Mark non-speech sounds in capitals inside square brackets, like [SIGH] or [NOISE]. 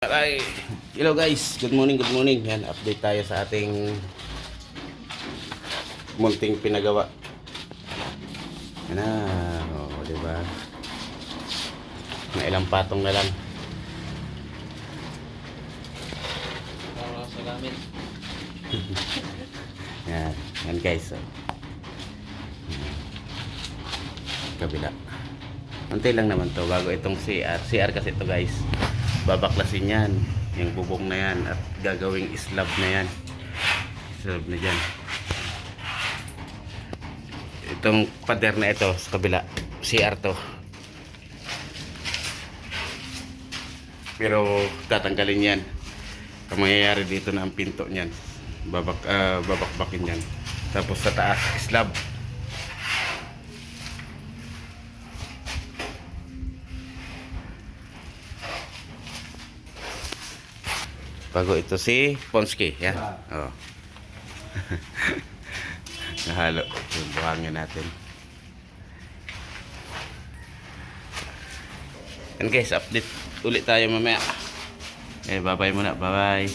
Ay, hello guys, good morning, good morning. Yan, update tayo sa ating munting pinagawa. Yan na, oh, di ba? Na ilang patong na lang. Para sa gamit. [LAUGHS] Yan, yan guys. Oh. Kabila. Antay lang naman to bago itong CR. CR kasi to guys. Babaklasin yan. Yung bubong na yan at gagawing slab na yan. Slab na dyan. Itong pader na ito sa kabila. CR to. Pero tatanggalin yan. Ang mangyayari dito na ang pinto niyan. Babak, ah, babakbakin yan. Tapos sa taas, slab. Bago ito si Ponsky. Yan. Oh. [LAUGHS] Nahalo. Yung buhangin natin. Yan guys, update ulit tayo mamaya. Eh, bye-bye muna. Bye-bye.